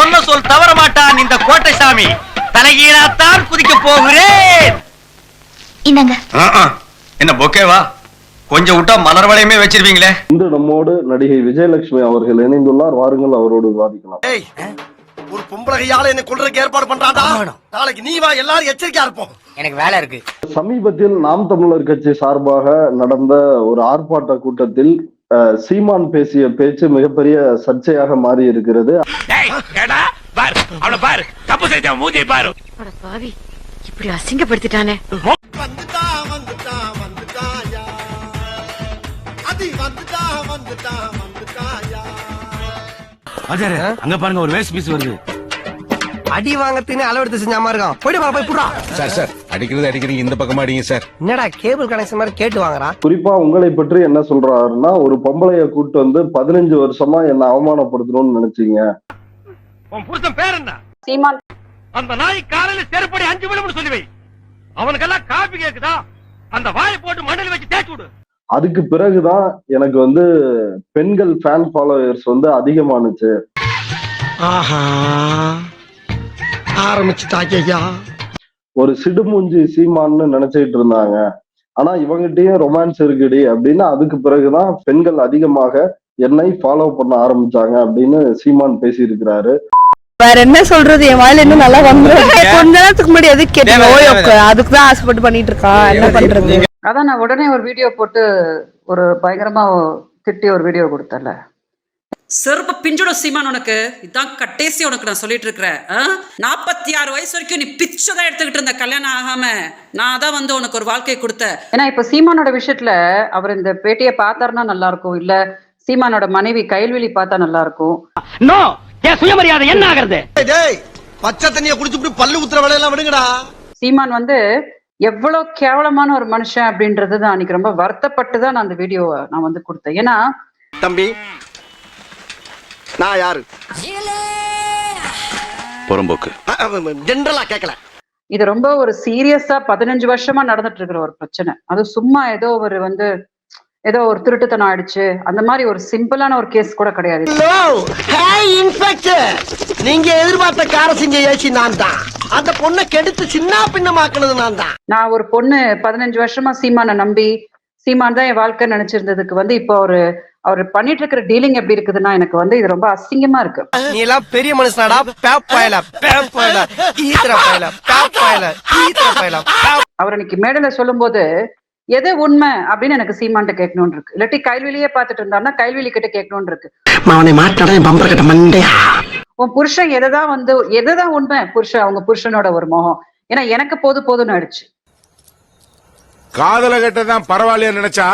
சொன்ன சொல் தவற மாட்டான் இந்த கோட்டை சாமி தலைகீழாத்தான் குதிக்க போகிறேன். இந்தாங்க. ஆ, ஆ. என்ன பொக்கேவா கொஞ்சம் விட்டா மலர் வளையமே வச்சிருவீங்களே. இன்று நம்மோடு நடிகை விஜயலட்சுமி அவர்கள் இணைந்துள்ளார். வாருங்கள் அவரோடு விவாதிக்கலாம். ஏய் ஒரு பொம்பளை கையால என்ன கொல்றதுக்கு ஏற்பாடு பண்றான்டா. நாளைக்கு நீ வா எல்லாரும் எச்சரிக்கையா இருப்போம். எனக்கு வேலை இருக்கு. சமீபத்தில் நாம் தமிழர் கட்சி சார்பாக நடந்த ஒரு ஆர்ப்பாட்ட கூட்டத்தில் சீமான் பேசிய பேச்சு மிகப்பெரிய சர்ச்சையாக மாறி இருக்கிறது அட பாவி இப்படி அசிங்கப்படுத்திட்டானே. அங்க பாருங்க ஒரு வேஸ்ட் பீஸ் வருது. அடி வாங்கறதுன்னு அளவெடுத்து செஞ்ச மாதிரி இருக்கான். போயிட்டு வா போய் புடுறா சார் சார் அடிக்கிறது அடிக்கிறீங்க இந்த பக்கமா அடிங்க சார். என்னடா கேபிள் கனெக்ஷன் மாதிரி கேட்டு வாங்குறா. குறிப்பா உங்களை பற்றி என்ன சொல்றாருன்னா ஒரு பொம்பளைய கூட்டு வந்து பதினஞ்சு வருஷமா என்ன அவமானப்படுத்தணும்னு நினைச்சீங்க. உன் புருஷன் பேர் என்ன? சீமான். அந்த நாய் காலையில செருப்படி அஞ்சு விழும்னு சொல்லி வை. அவனுக்கெல்லாம் காப்பி கேக்குதா? அந்த வாயை போட்டு மண்ணில் வச்சு தேய்ச்சி விடு. அதுக்கு பிறகுதான் எனக்கு வந்து பெண்கள் ஃபேன் ஃபாலோவர்ஸ் வந்து அதிகமானுச்சு. ஆஹா. ஆரம்பிச்சுட்டாங்க ஐயா ஒரு சிடுமூஞ்சி சீமான்னு நினைச்சிட்டு இருந்தாங்க. ஆனா இவங்கிட்டயும் ரொமான்ஸ் இருக்குடி அப்படின்னு அதுக்கு பிறகுதான் பெண்கள் அதிகமாக என்னை ஃபாலோ பண்ண ஆரம்பிச்சாங்க அப்படின்னு சீமான் பேசியிருக்கிறாரு. வேற என்ன சொல்றது? என் வாயில இன்னும் நல்லா வந்துரும். கொஞ்ச நேரத்துக்கு முன்னாடி எது கேட்டீங்க? ஓயோக்கு அதுக்கு தான் ஆசைப்பட்டு பண்ணிட்டு இருக்கான் என்ன பண்றது? அதான் நான் உடனே ஒரு வீடியோ போட்டு ஒரு பயங்கரமா திட்டி ஒரு வீடியோ கொடுத்தல செருப்பு பிஞ்சோட சீமான் உனக்கு. இதான் கட்டேசி உனக்கு நான் சொல்லிட்டு இருக்கிறேன் நாற்பத்தி ஆறு வயசு வரைக்கும் நீ பிச்சை தான் எடுத்துக்கிட்டு இருந்த கல்யாணம் ஆகாம. நான் தான் வந்து உனக்கு ஒரு வாழ்க்கை கொடுத்தேன். ஏன்னா இப்ப சீமானோட விஷயத்துல அவர் இந்த பேட்டியை பார்த்தாருன்னா நல்லா இருக்கும் இல்ல சீமானோட மனைவி கைல்வெளி பார்த்தா நல்லா இருக்கும் நோ! என் சுயமரியாதை என்ன ஆகிறது? டேய் பச்சை தண்ணிய குடிச்சுட்டு பல்லு ஊத்துற வேலையெல்லாம் விடுங்கடா. சீமான் வந்து எவ்வளவு கேவலமான ஒரு மனுஷன் அப்படின்றது தான் அன்னைக்கு ரொம்ப வருத்தப்பட்டு தான் நான் அந்த வீடியோவை நான் வந்து கொடுத்தேன். ஏன்னா தம்பி நான் யாரு? புறம்போக்கு. ஜென்ரலா கேட்கல இது ரொம்ப ஒரு சீரியஸா பதினஞ்சு வருஷமா நடந்துட்டு இருக்கிற ஒரு பிரச்சனை. அது சும்மா ஏதோ ஒரு வந்து ஏதோ ஒரு திருட்டுத்தனம் ஆயிடுச்சு. அந்த மாதிரி ஒரு சிம்பிளான ஒரு கேஸ் கூட கிடையாது. நீங்க எதிர்பார்த்த கார செஞ்ச ஏசி நான் தான். அந்த பொண்ணை கெடுத்து சின்ன பின்னமாக்குனது நான் தான். நான் ஒரு பொண்ணு பதினஞ்சு வருஷமா சீமானை நம்பி சீமான் தான் என் வாழ்க்கை நினைச்சிருந்ததுக்கு வந்து இப்போ அவரு அவர் பண்ணிட்டு இருக்கிற டீலிங் எப்படி இருக்குதுன்னா எனக்கு வந்து இது ரொம்ப அசிங்கமா இருக்கு. நீ எல்லாம் பெரிய மனுஷனாடா பேப் பாயல பேப் பாயல ஈத்திர பாயல பேப் பாயல ஈத்திர பாயல அவர் இன்னைக்கு மேடையில சொல்லும்போது எது உண்மை? அப்படின்னு எனக்கு சீமான்ட்ட கேட்கணும்னு இருக்கு. இல்லாட்டி கைல்வெளியே பார்த்துட்டு இருந்தாருன்னா கைல்வெளி கிட்ட கேட்கணும்னு இருக்கு. அவனை மாட்டாடா என் பம்பர கட்ட மண்டையா? உன் புருஷன் எதுதான் வந்து எதுதான் உண்மை? புருஷன் அவங்க புருஷனோட ஒரு மோகம். ஏன்னா எனக்கு போது போதும்னு ஆயிடுச்சு. காதல கட்டதான் பரவாயில்லையா நினைச்சா?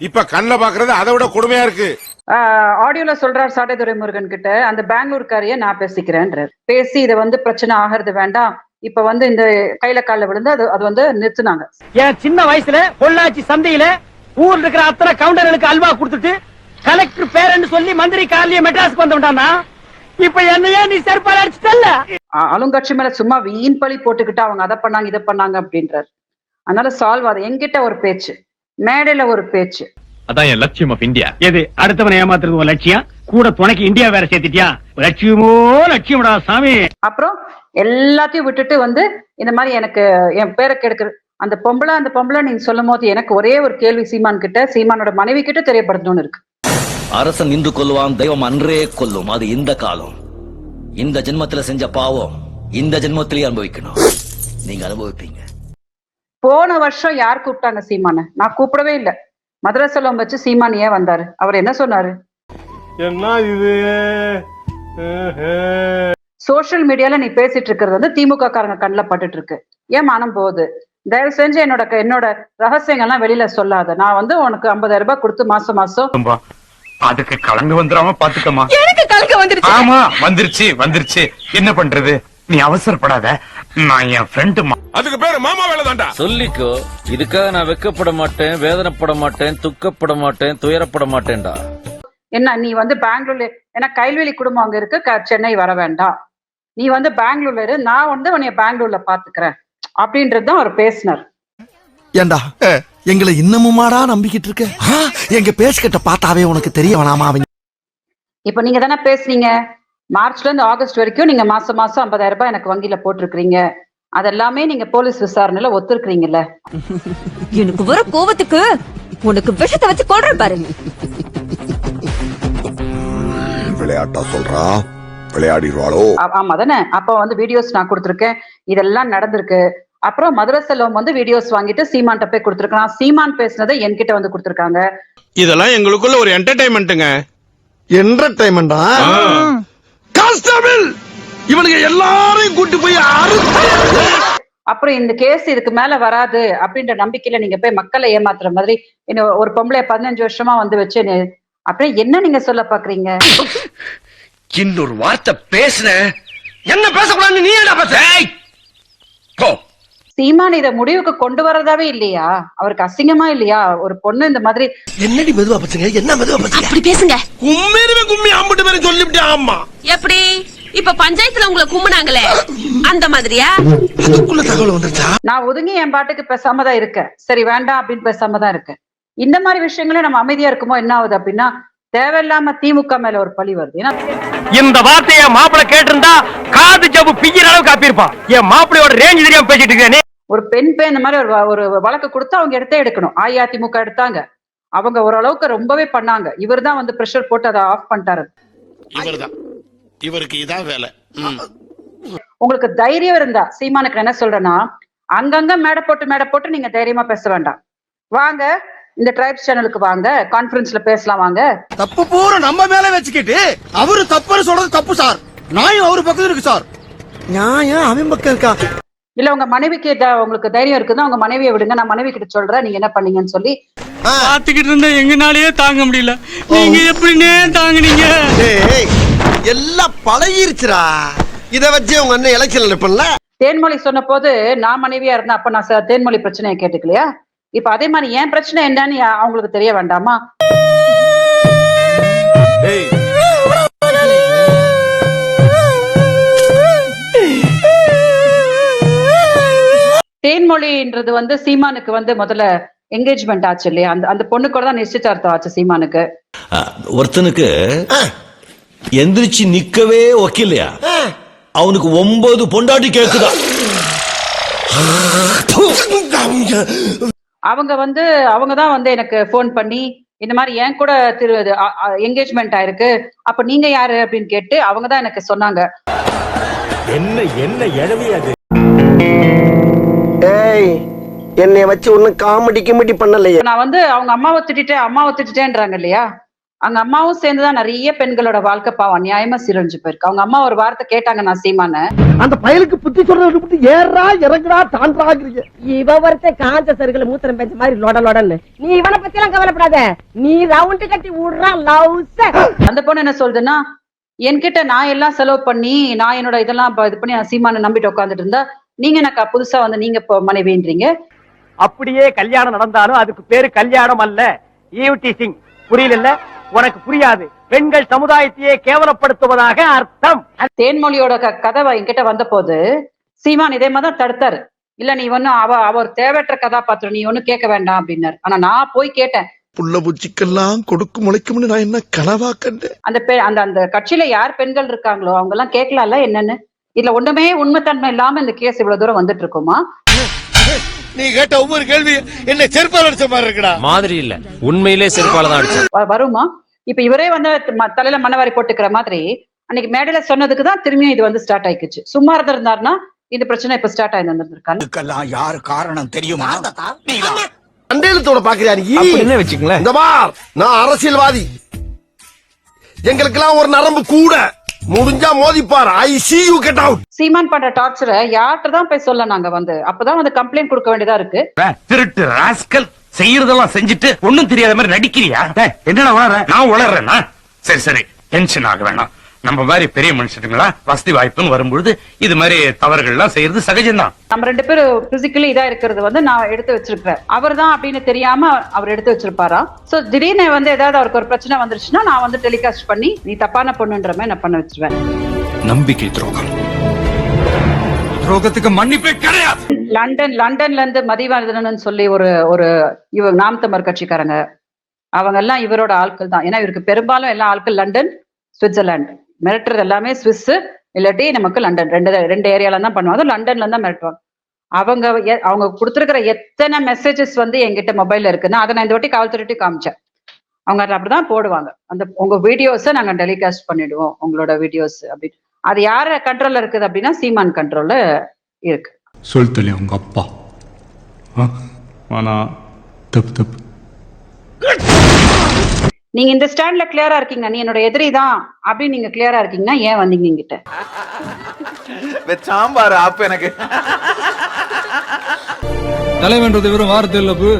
இப்ப கண்ணுல பாக்குறது அதை விட கொடுமையா இருக்கு. ஆஹ் ஆடியோல சொல்றார் சாட்டை துரைமுருகன் கிட்ட அந்த பெங்களூர்காரிய நான் பேசிக்கிறேன்றார். பேசி இதை வந்து பிரச்சனை ஆகிறது வேண்டாம். இப்ப வந்து இந்த கையில கால்ல விழுந்து அது அது வந்து நிறுத்துனாங்க. என் சின்ன வயசுல பொள்ளாச்சி சந்தையில ஊர்ல இருக்கிற அத்தனை கவுண்டர்களுக்கு அல்வா கொடுத்துட்டு கலெக்டர் பேரன்னு சொல்லி மந்திரி கார்லயே மெட்ராஸ்க்கு வந்தோம்டானா இப்ப என்னையே நீ செருப்பால் அடிச்சுட்டல்ல? ஆளுங்கட்சி மேல சும்மா வீண் பழி போட்டுக்கிட்டு அவங்க அதை பண்ணாங்க இதை பண்ணாங்க அப்படின்றார். அதனால சால்வ் ஆகுது. என்கிட்ட ஒரு பேச்சு. மேடையில ஒரு பேச்சு. அதான் என் லட்சியம் ஆஃப் இந்தியா எது? அடுத்தவனை ஏமாத்துறது ஒரு லட்சியம் கூட துணைக்கு இந்தியா வேற சேர்த்துட்டியா? லட்சியமோ லட்சியம்டா சாமி. அப்புறம் எல்லாத்தையும் விட்டுட்டு வந்து இந்த மாதிரி எனக்கு என் பேரை கெடுக்கிற அந்த பொம்பளை அந்த பொம்பளை நீங்க சொல்லும் போது எனக்கு ஒரே ஒரு கேள்வி சீமான் கிட்ட சீமானோட மனைவி கிட்ட தெரியப்படுத்தணும்னு இருக்கு. அரசன் நின்று கொல்லுவான் தெய்வம் அன்றே கொல்லும். அது இந்த காலம். இந்த ஜென்மத்துல செஞ்ச பாவம் இந்த ஜென்மத்திலேயே அனுபவிக்கணும். நீங்க அனுபவிப்பீங்க. போன வருஷம் யார் கூப்பிட்டாங்க சீமான? நான் கூப்பிடவே இல்லை. மதுரை செல்வம் வச்சு சீமான் ஏன் வந்தாரு? அவர் என்ன சொன்னாரு? என்ன இது? சோஷியல் மீடியால நீ பேசிட்டு இருக்கிறது வந்து திமுக காரங்க கண்ணில் பட்டுட்டு இருக்கு ஏன் மனம் போகுது? தயவு செஞ்சு என்னோட என்னோட ரகசியங்கள்லாம் வெளியில சொல்லாத. நான் வந்து உனக்கு 50000 ரூபாய் கொடுத்து மாசம் மாசம் அதுக்கு கலந்து வந்துடாம பாத்துக்கமா எனக்கு கலக்க வந்துருச்சு. ஆமா வந்துருச்சு வந்துருச்சு. என்ன பண்றது? நீ அவசரப்படாத. நான் என் ஃப்ரெண்டு அதுக்கு பேரு மாமா வேலை தான்டா. சொல்லிக்கோ இதுக்காக நான் வெக்கப்பட மாட்டேன் வேதனைப்பட மாட்டேன் துக்கப்பட மாட்டேன் துயரப்பட மாட்டேன்டா. என்ன நீ வந்து பெங்களூர்ல ஏன்னா கைல்வெளி குடும்பம் அங்க இருக்கு க- சென்னை வர வேண்டாம். நீ வந்து பெங்களூர்ல இரு நான் வந்து உன்னைய பெங்களூர்ல பாத்துக்கிறேன். அப்படின்றது தான் அவர் பேசினார். ஏண்டா எங்களை இன்னமுமாடா நம்பிக்கிட்டு இருக்க? எங்க பேசுகிட்ட பார்த்தாவே உனக்கு தெரிய வேணாமா அவங்க இப்ப நீங்க தானே பேசுனீங்க. மார்ச்ல இருந்து ஆகஸ்ட் வரைக்கும் நீங்க மாசம் மாசம் ஐம்பதாயிரம் ரூபாய் எனக்கு வங்கியில போட்டிருக்கீங்க அதெல்லாமே நீங்க போலீஸ் விசாரணையில ஒத்துருக்கீங்கல்ல எனக்கு வர கோவத்துக்கு உனக்கு விஷத்தை வச்சு கொள்றேன் பாரு. விளையாட்டா சொல்றா? விளையாடிடுவாளோ ஆமா தானே? அப்போ வந்து வீடியோஸ் நான் கொடுத்துருக்கேன். இதெல்லாம் நடந்திருக்கு. அப்புறம் மதுரை செல்வம் வந்து வீடியோஸ் வாங்கிட்டு சீமான்ட்ட போய் கொடுத்துருக்கான் சீமான் பேசுனதை என்கிட்ட வந்து கொடுத்துருக்காங்க. இதெல்லாம் எங்களுக்குள்ள ஒரு என்டர்டைன்மெண்ட்டுங்க என்டர்டைன்மெண்டா கான்ஸ்டபிள் இவனுங்க எல்லாரையும் கூட்டி போய் அறுத்து அப்புறம் இந்த கேஸ் இதுக்கு மேல வராது அப்படின்ற நம்பிக்கையில நீங்க போய் மக்களை ஏமாத்துற மாதிரி இன்னும் ஒரு பொம்பளை பதினஞ்சு வருஷமா வந்து வச்சு என்ன- அப்படியே என்ன நீங்க சொல்ல பாக்குறீங்க? இன்னொரு வார்த்தை பேசுன. என்ன பேசக்கூடாதுன்னு நீ என்ன பேச சீமான் இத முடிவுக்கு கொண்டு வரதாவே இல்லையா? அவருக்கு அசிங்கமா இல்லையா? ஒரு பொண்ணு இந்த மாதிரி என்னடி மெதுவா பச்சுங்க என்ன மெதுவா பச்சுங்க அப்படி பேசுங்க. கும்மிருமே கும்மி அம்பிட்டு பேரும் சொல்லிவிட்டு ஆமா. எப்படி? இப்ப பஞ்சாயத்துல உங்களை கும்பினாங்களே அந்த மாதிரியா? நான் ஒதுங்கி என் பாட்டுக்கு பேசாம தான் இருக்கேன். சரி வேண்டாம் அப்படின்னு பேசாம தான் இருக்கேன். இந்த மாதிரி விஷயங்களே நம்ம அமைதியா இருக்குமோ என்ன ஆகுது அப்படின்னா தேவையில்லாம திமுக மேல ஒரு பழி வருது. ஏன்னா இந்த வார்த்தைய மாப்பிள கேட்டிருந்தா காது ஜவ்வு பிய்யிற அளவுக்கு காப்பியிருப்பான் என் மாப்பிளையோட ரேஞ்ச் தெரியாம பேசிட்டு இருக்கேன் ஒரு பெண் பெண் இந்த மாதிரி ஒரு வழக்கு கொடுத்து அவங்க எடுத்தே எடுக்கணும். அஇஅதிமுக எடுத்தாங்க. அவங்க ஓரளவுக்கு ரொம்பவே பண்ணாங்க. இவர் தான் வந்து ப்ரெஷர் போட்டு அதை ஆஃப் பண்ணிட்டாரு. இவர்தான். இவருக்கு இதான் வேலை. உங்களுக்கு தைரியம் இருந்தா சீமானுக்கு என்ன சொல்றேன்னா அங்கங்க மேடை போட்டு மேடை போட்டு நீங்க தைரியமா பேச வேண்டாம். வாங்க இந்த ட்ரைப்ஸ் சேனலுக்கு வாங்க கான்ஃபரன்ஸ்ல பேசலாம் வாங்க. தப்பு பூரா நம்ம மேல வச்சுக்கிட்டு அவரு தப்புன்னு சொல்றது தப்பு சார். நியாயம் அவரு பக்கத்துல இருக்கு சார். நியாயம் அவன் பக்கம் இருக்கா? இல்ல உங்க மனைவிக்கு த- உங்களுக்கு தைரியம் இருக்குன்னா உங்க மனைவியை விடுங்க. நான் மனைவி கிட்ட சொல்றேன் நீங்க என்ன பண்ணீங்கன்னு சொல்லி. பாத்துக்கிட்டு இருந்தா எங்கனாலயே தாங்க முடியல. நீங்க எப்படின்னே தாங்குனீங்க? டேய் எல்லாம் பழகிருச்சுடா. இத வச்சு உங்க அண்ணன் எலெக்ஷன் நிற்பல தேன்மொழி சொன்ன போது நான் மனைவியா இருந்தேன். அப்ப நான் தேன்மொழி பிரச்சனையை கேட்டுக்கலையா? இப்ப அதே மாதிரி என் பிரச்சனை என்னன்னு அவங்களுக்கு தெரிய வேண்டாமா? தேன்மொழின்றது வந்து சீமானுக்கு வந்து முதல்ல என்கேஜ்மெண்ட் ஆச்சு இல்லையா? அந்த அந்த பொண்ணு கூட தான் நிச்சயதார்த்தம் ஆச்சு சீமானுக்கு. ஒருத்தனுக்கு எந்திரிச்சு நிக்கவே ஒக்கில்லையா அவனுக்கு ஒன்பது பொண்டாட்டி கேக்குதா? அவங்க வந்து அவங்க தான் வந்து எனக்கு ஃபோன் பண்ணி இந்த மாதிரி என் கூட திரு என்கேஜ்மெண்ட் ஆயிருக்கு. அப்ப நீங்க யாரு அப்படின்னு கேட்டு அவங்க தான் எனக்கு சொன்னாங்க. ஏய் என்னை வச்சு ஒன்னும் காமெடி கிமெடி பண்ணலையே. நான் வந்து அவங்க அம்மாவை திட்டிட்டேன் அம்மாவை திட்டிட்டேன்றாங்க இல்லையா? அவங்க அம்மாவும் சேர்ந்துதான் நிறைய பெண்களோட வாழ்க்கை பாவம் நியாயமா சீரழிஞ்சு போயிருக்கு. அவங்க அம்மா ஒரு வார்த்தை கேட்டாங்க நான் சீமான. அந்த பயலுக்கு புத்தி சொல்றது விட்டு ஏறா இறங்குடா தாண்டாங்கிறீங்க இவ ஒருத்த காஞ்ச சருகுல மூத்திரம் பெஞ்ச மாதிரி லொட லொடன்னு. நீ இவனை பத்தி எல்லாம் கவலைப்படாத. நீ ரவுண்டு கட்டி விடுறான் லவ்ஸ அந்த பொண்ணு என்ன சொல்லுதுன்னா என்கிட்ட நான் எல்லாம் செலவு பண்ணி நான் என்னோட இதெல்லாம் இது பண்ணி நான் சீமான நம்பிட்டு உட்காந்துட்டு இருந்தா நீங்க எனக்கு புதுசா வந்து நீங்க மனைவின்றீங்க? அப்படியே கல்யாணம் நடந்தாலும் அதுக்கு பேரு கல்யாணம் அல்ல. ஈவ்டீசிங் புரியல உனக்கு புரியாது. பெண்கள் சமுதாயத்தையே கேவலப்படுத்துவதாக அர்த்தம். தேன்மொழியோட க- கதவை என்கிட்ட வந்த போது சீமான் இதே மாதிரி தான் தடுத்தாரு. இல்ல நீ ஒன்னும் அவ அவ ஒரு தேவையற்ற கதாபாத்திரம் நீ ஒன்னும் கேட்க வேண்டாம் அப்படின்னாரு. ஆனா நான் போய் கேட்டேன். புள்ள பூச்சிக்கெல்லாம் கொடுக்கும் முளைக்கும்னு நான் என்ன கனவா கண்டேன்? அந்த அந்த அந்த கட்சியில யார் பெண்கள் இருக்காங்களோ அவங்க எல்லாம் கேட்கலாம்ல என்னன்னு. இதுல ஒண்ணுமே உண்மைத்தன்மை இல்லாம இந்த கேஸ் இவ்வளவு தூரம் வந்துட்டு இருக்குமா? நீ கேட்ட ஒவ்வொரு கேள்வி என்ன செருப்பால் அடிச்ச மாதிரி இருக்குடா. மாதிரி இல்ல. உண்மையிலே செருப்பால தான் அடிச்சு. வருமா? இப்ப இவரே வந்து தலையில மண்ணவாரி போட்டுக்கிற மாதிரி அன்னைக்கு மேடையில சொன்னதுக்கு தான் திரும்பியும் இது வந்து ஸ்டார்ட் ஆயிக்குச்சு. சும்மா இருந்திருந்தாருன்னா இந்த பிரச்சனை இப்ப ஸ்டார்ட் ஆகி இருந்திருக்காங்க யாரு காரணம் தெரியுமா? அண்டையிலத்தோட பாக்குறியா நீ? என்ன வச்சுங்களேன் இந்த பார் நான் அரசியல்வாதி. எங்களுக்கெல்லாம் ஒரு நரம்பு கூட. முடிஞ்சா மோதிப்பார். I C U get out Seeman பண்ற டார்ச்சரை யார்கிட்ட தான் போய் சொல்ல நாங்க வந்து. அப்பதான் வந்து கம்ப்ளைண்ட் கொடுக்க வேண்டியதா இருக்கு. திருட்டு ராஸ்கல் செய்யறதெல்லாம் செஞ்சுட்டு ஒண்ணும் தெரியாத மாதிரி நடிக்கிறியா? என்னடா வளர? நான் வளர்றேன்னா சரி சரி. டென்ஷன் ஆக வேணாம். நம்ம மாதிரி பெரிய மனுஷனுங்களா வசதி வாய்ப்புன்னு வரும்பொழுது இது மாதிரி தவறுகள்லாம் செய்யறது சகஜம்தான். நம்ம ரெண்டு பேரும் பிசிக்கலி இதா இருக்கிறது வந்து நான் எடுத்து வச்சிருக்கிறேன் அவர் தான் அப்படின்னு தெரியாம அவர் எடுத்து வச்சிருப்பாரா? சோ திடீர்னு வந்து ஏதாவது அவருக்கு ஒரு பிரச்சனை வந்துருச்சுன்னா நான் வந்து டெலிகாஸ்ட் பண்ணி நீ தப்பான பொண்ணுன்ற மாதிரி நான் பண்ண வச்சிருவேன். நம்பிக்கை துரோகம். துரோகத்துக்கு மன்னிப்பே கிடையாது. லண்டன் லண்டன்ல இருந்து மதிவானதனன் சொல்லி ஒரு ஒரு இவ நாம் தமிழ் கட்சிக்காரங்க. அவங்க எல்லாம் இவரோட ஆட்கள் தான். ஏன்னா இவருக்கு பெரும்பாலும் எல்லா ஆட்கள் லண்டன் சுவிட்சர்லாந்து. மிரட்டுறது எல்லாமே ஸ்விஸ் இல்லாட்டி நமக்கு லண்டன். ரெண்டு ரெண்டு ஏரியால தான் பண்ணுவாங்க. அதுவும் லண்டன்ல தான் மிரட்டுவாங்க. அவங்க அவங்க கொடுத்துருக்கிற எத்தனை மெசேஜஸ் வந்து என்கிட்ட மொபைல்ல இருக்குன்னா அதை நான் இந்த வாட்டி காவல்துறைட்டு காமிச்சேன். அவங்க அப்படிதான் போடுவாங்க. அந்த உங்க வீடியோஸை நாங்க டெலிகாஸ்ட் பண்ணிடுவோம். உங்களோட வீடியோஸ் அப்படின்னு. அது யார கண்ட்ரோல்ல இருக்குது அப்படின்னா சீமான் கண்ட்ரோல்ல இருக்கு. சொல்லிட்டலே உங்க அப்பா? ஆனா தப்பு தப்பு. நீங்க இந்த ஸ்டாண்ட்ல கிளியரா இருக்கீங்க. நீ என்னோட எதிரி தான் அப்படின்னு நீங்க கிளியரா இருக்கீங்கன்னா ஏன் வந்தீங்க என்கிட்ட? சாம்பார் ஆப் எனக்கு. தலைவன்றது வெறும் வார்த்தை இல்ல பு.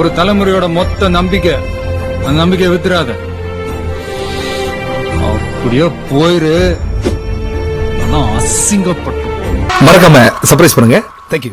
ஒரு தலைமுறையோட மொத்த நம்பிக்கை. அந்த நம்பிக்கையை வித்துறாத. அப்படியே போயிரு. ஆனா அசிங்கப்பட்டு மறக்காம சர்ப்ரைஸ் பண்ணுங்க. தேங்க்யூ